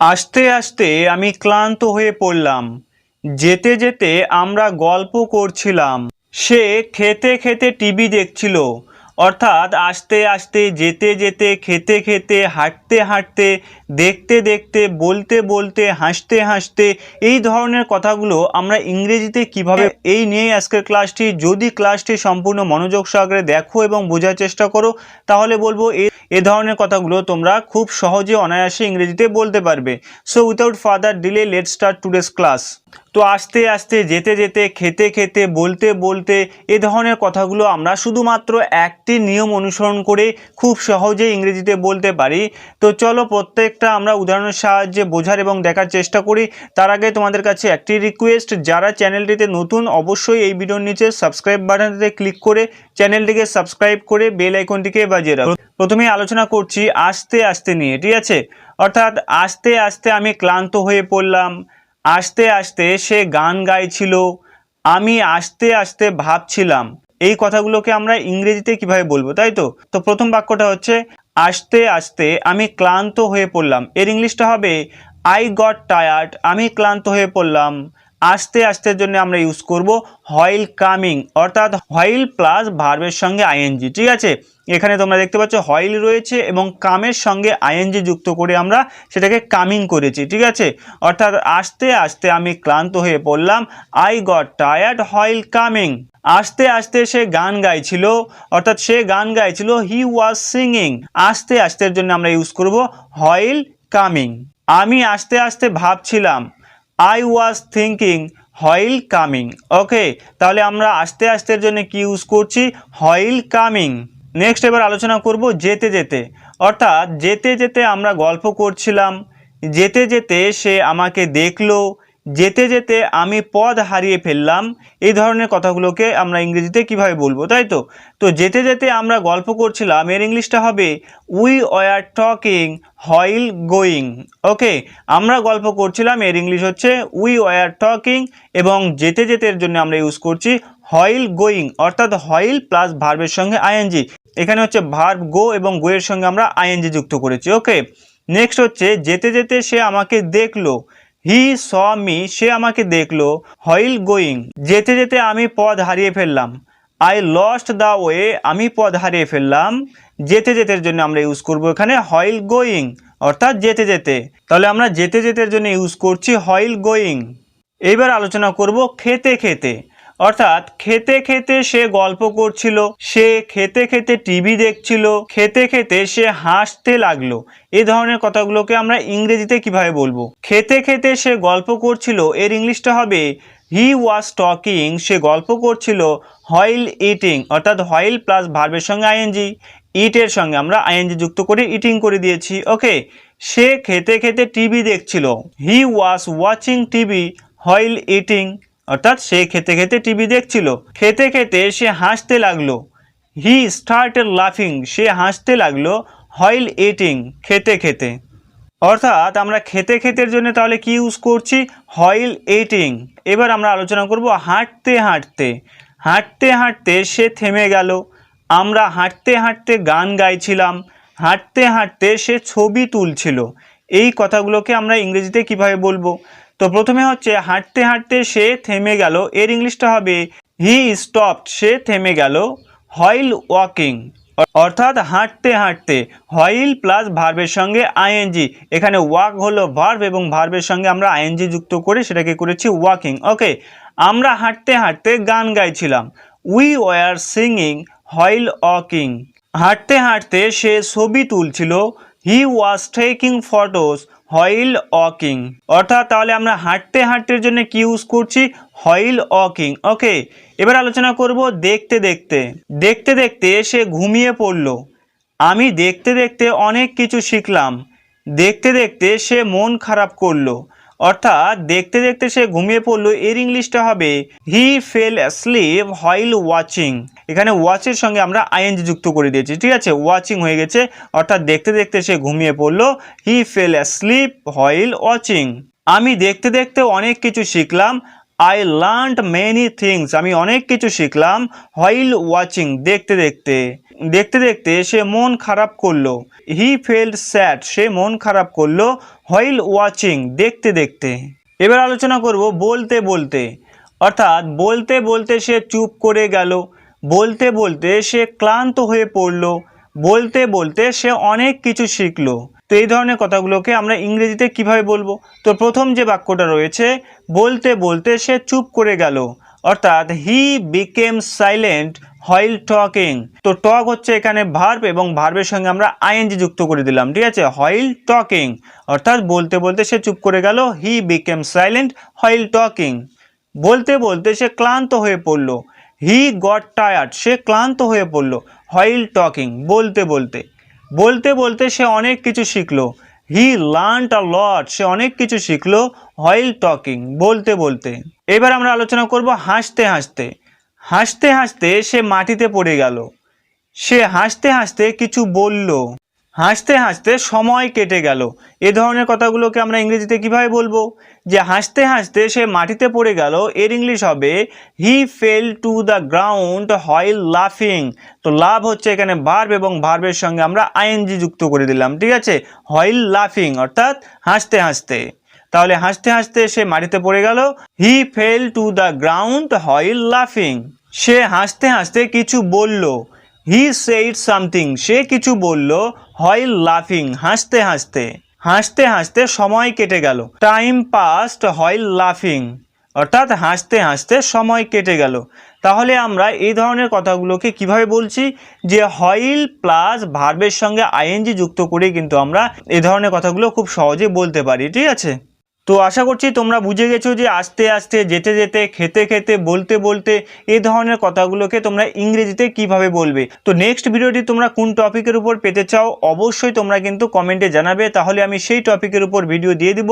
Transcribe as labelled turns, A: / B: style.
A: আস্তে আস্তে আমি ক্লান্ত হয়ে পড়লাম। যেতে যেতে আমরা গল্প করছিলাম। সে খেতে খেতে টিভি দেখছিল। অর্থাৎ আস্তে আস্তে যেতে যেতে খেতে খেতে হাঁটতে হাঁটতে দেখতে দেখতে বলতে বলতে হাসতে হাসতে এই ধরনের কথাগুলো আমরা ইংরেজিতে কীভাবে এই নিয়েই আজকের ক্লাসটি। যদি ক্লাসটি সম্পূর্ণ মনোযোগ সহকারে দেখো এবং বোঝার চেষ্টা করো তাহলে বলব এ এ ধরনের কথাগুলো তোমরা খুব সহজে অনায়াসে ইংরেজিতে বলতে পারবে। So without further delay let's start today's class তো আস্তে আস্তে, যেতে যেতে, খেতে খেতে, বলতে বলতে এ ধরনের কথাগুলো আমরা শুধুমাত্র একটি নিয়ম অনুসরণ করে খুব সহজে ইংরেজিতে বলতে পারি। তো চলো প্রত্যেকটা আমরা উদাহরণের সাহায্যে বোঝার এবং দেখার চেষ্টা করি। তার আগে তোমাদের কাছে একটি রিকোয়েস্ট যারা চ্যানেলটিতে নতুন অবশ্যই এই ভিডিওর নিচে সাবস্ক্রাইব বাটনটিতে ক্লিক করে চ্যানেলটিকে সাবস্ক্রাইব করে বেল আইকনটিকে বাজিয়ে রাখো। প্রথমে আলোচনা করছি আস্তে আস্তে নিয়ে, ঠিক আছে? অর্থাৎ আস্তে আস্তে আমি ক্লান্ত হয়ে পড়লাম আস্তে আস্তে সে গান গাইছিল। আমি আস্তে আস্তে ভাবছিলাম, এই কথাগুলোকে আমরা ইংরেজিতে কীভাবে বলব, তাই তো? তো প্রথম বাক্যটা হচ্ছে, আস্তে আস্তে আমি ক্লান্ত হয়ে পড়লাম। এর ইংলিশটা হবে আই গট টায়ার্ড আমি ক্লান্ত হয়ে পড়লাম। আস্তে আস্তের জন্য আমরা ইউজ করব হয়েল কামিং অর্থাৎ হয়েল প্লাস ভার্বের সঙ্গে আইএনজি ঠিক আছে? এখানে তোমরা দেখতে পাচ্ছ হয়েল রয়েছে এবং কামের সঙ্গে আইএনজি যুক্ত করে আমরা সেটাকে কামিং করেছি, ঠিক আছে? অর্থাৎ আস্তে আস্তে আমি ক্লান্ত হয়ে পড়লাম I got tired while coming আস্তে আস্তে সে গান গাইছিল, অর্থাৎ সে গান গাইছিল হি ওয়াজ সিঙ্গিং আস্তে আস্তের জন্য আমরা ইউজ করব হয়েল কামিং আমি আস্তে আস্তে ভাবছিলাম I was thinking while coming okay তাহলে আমরা আস্তে আস্তে জন্য কি ইউজ করছি? হইল কামিং নেক্সট এবার আলোচনা করব যেতে যেতে। অর্থাৎ যেতে যেতে আমরা গল্প করছিলাম। যেতে যেতে সে আমাকে দেখল। যেতে যেতে আমি পদ হারিয়ে ফেললাম। এই ধরনের কথাগুলোকে আমরা ইংরেজিতে কীভাবে বলব, তাই তো? তো যেতে যেতে আমরা গল্প করছিলাম, এর ইংলিশটা হবে we were talking while going okay আমরা গল্প করছিলাম, এর ইংলিশ হচ্ছে উই ওয়ার টকিং এবং যেতে যেতে এর জন্য আমরা ইউজ করছি হইল গোয়িং অর্থাৎ হইল প্লাস ভার্বের সঙ্গে আইএনজি এখানে হচ্ছে ভার্ব গো এবং গোয়ের সঙ্গে আমরা আইএনজি যুক্ত করেছি। ওকে নেক্সট হচ্ছে, যেতে যেতে সে আমাকে দেখল হি স মি সে আমাকে দেখল হইল গোয়িং যেতে যেতে আমি পদ হারিয়ে ফেললাম। আই লস্ট দ্য ওয়ে আমি পদ হারিয়ে ফেললাম। যেতে যেতে জন্য আমরা ইউজ করব এখানে হইল গোয়িং অর্থাৎ যেতে যেতে। তাহলে আমরা যেতে যেতে জন্য ইউজ করছি হইল গোয়িং এবার আলোচনা করব খেতে খেতে। অর্থাৎ খেতে খেতে সে গল্প করছিল, সে খেতে খেতে টিভি দেখছিল, খেতে খেতে সে হাসতে লাগল। এই ধরনের কথাগুলোকে আমরা ইংরেজিতে কীভাবে বলব? খেতে খেতে সে গল্প করছিল, এর ইংলিশটা হবে হি ওয়াজ টকিং সে গল্প করছিল হয়েল ইটিং অর্থাৎ হয়েল প্লাস ভার্বের সঙ্গে আইএনজি ইটের সঙ্গে আমরা আইএনজি যুক্ত করে ইটিং করে দিয়েছি। ওকে সে খেতে খেতে টিভি দেখছিল he was watching TV while eating অর্থাৎ সে খেতে খেতে টিভি দেখছিল। খেতে খেতে সে হাসতে লাগল। হি স্টার্টেড লাফিং সে হাসতে লাগল হয়েল ইটিং খেতে খেতে। অর্থাৎ আমরা খেতে খেতের জন্য তাহলে কি ইউজ করছি? হয়েল ইটিং এবার আমরা আলোচনা করব হাঁটতে হাঁটতে। হাঁটতে হাঁটতে সে থেমে গেল। আমরা হাঁটতে হাঁটতে গান গাইছিলাম। হাঁটতে হাঁটতে সে ছবি তুলছিল। এই কথাগুলোকে আমরা ইংরেজিতে কীভাবে বলব? তো প্রথমে হচ্ছে হাঁটতে হাঁটতে সে থেমে গেল। এর ইংলিশটা হবে হি স্টপড সে থেমে গেল হয়েল ওয়াকিং অর্থাৎ হাঁটতে হাঁটতে হয়েল প্লাস ভার্বের সঙ্গে আইএনজি এখানে ওয়াক হলো ভার্ব এবং ভার্বের সঙ্গে আমরা আইএনজি যুক্ত করে সেটাকে করেছি ওয়াকিং ওকে আমরা হাঁটতে হাঁটতে গান গাইছিলাম। We were singing while walking হাঁটতে হাঁটতে সে ছবি তুলছিল। He was taking photos while walking. অর্থাৎ তাহলে আমরা হাঁটতে হাঁটতের জন্য কি ইউজ করছি? হইল ওয়াকিং। ওকে, এবার আলোচনা করব দেখতে দেখতে। দেখতে দেখতে সে ঘুমিয়ে পড়ল। আমি দেখতে দেখতে অনেক কিছু শিখলাম। দেখতে দেখতে সে মন খারাপ করল। অর্থাৎ দেখতে দেখতে সে ঘুমিয়ে পড়ল। এর ইংলিশটা হবে he fell sleep while watching এখানে ওয়াচের সঙ্গে আমরা আইএনজি যুক্ত করে দিয়েছি, ঠিক আছে? ওয়াচিং হয়ে গেছে, অর্থাৎ দেখতে দেখতে সে ঘুমিয়ে পড়ল he fell sleep while watching আমি দেখতে দেখতে অনেক কিছু শিখলাম আই লার্নড মেনি থিংস আমি অনেক কিছু শিখলাম হয়েল ওয়াচিং দেখতে দেখতে। দেখতে দেখতে সে মন খারাপ করল। হি ফেল্ড স্যাড সে মন খারাপ করল হোয়াইল ওয়াচিং দেখতে দেখতে। এবার আলোচনা করব বলতে বলতে। অর্থাৎ বলতে বলতে সে চুপ করে গেল। বলতে বলতে সে ক্লান্ত হয়ে পড়ল। বলতে বলতে সে অনেক কিছু শিখলো। তো এই ধরনের কথাগুলোকে আমরা ইংরেজিতে কীভাবে বলব? তো প্রথম যে বাক্যটা রয়েছে, বলতে বলতে সে চুপ করে গেল। অর্থাৎ he became silent while talking তো টক হচ্ছে এখানে ভার্ব এবং ভার্বের সঙ্গে আমরা আইএনজি যুক্ত করে দিলাম, ঠিক আছে? হইল টকিং অর্থাৎ বলতে বলতে সে চুপ করে গেল he became silent while talking বলতে বলতে সে ক্লান্ত হয়ে পড়ল। হি গট টায়ার্ড সে ক্লান্ত হয়ে পড়ল। হইল টকিং বলতে বলতে। বলতে বলতে সে অনেক কিছু শিখলো। হি লার্নড আ লট সে অনেক কিছু শিখলো হইল টকিং বলতে বলতে। এবার আমরা আলোচনা করব হাসতে হাসতে। হাসতে হাসতে সে মাটিতে পড়ে গেল। সে হাসতে হাসতে কিছু বলল। হাসতে হাসতে সময় কেটে গেল। এ ধরনের কথাগুলোকে আমরা ইংরেজিতে কীভাবে বলব? যে হাসতে হাসতে সে মাটিতে পড়ে গেল, এর ইংলিশ হবে he fell to the ground while লাফিং তো লাভ হচ্ছে এখানে ভার্ব এবং ভার্বের সঙ্গে আমরা আইএনজি যুক্ত করে দিলাম, ঠিক আছে? হইল লাফিং অর্থাৎ হাসতে হাসতে। তাহলে হাসতে হাসতে সে মাটিতে পড়ে গেল he fell to the ground while লাফিং সে হাসতে হাসতে কিছু বলল হি সেইড সামথিং সে কিছু বলল হইল লাফিং হাসতে হাসতে। হাসতে হাসতে সময় কেটে গেল। টাইম পাস্ট হইল লাফিং অর্থাৎ হাসতে হাসতে সময় কেটে গেল। তাহলে আমরা এই ধরনের কথাগুলোকে কীভাবে বলছি? যে হইল প্লাস ভার্বের সঙ্গে আইএনজি যুক্ত করে কিন্তু আমরা এই ধরনের কথাগুলো খুব সহজে বলতে পারি। ঠিক আছে? তো আশা করছি তোমরা বুঝে গেছো যে আস্তে আস্তে, যেতে যেতে, খেতে খেতে, বলতে বলতে এ ধরনের কথাগুলোকে তোমরা ইংরেজিতে কীভাবে বলবে। তো নেক্সট ভিডিওটি তোমরা কোন টপিকের উপর পেতে চাও, অবশ্যই তোমরা কিন্তু কমেন্টে জানাবে। তাহলে আমি সেই টপিকের উপর ভিডিও দিয়ে দিব।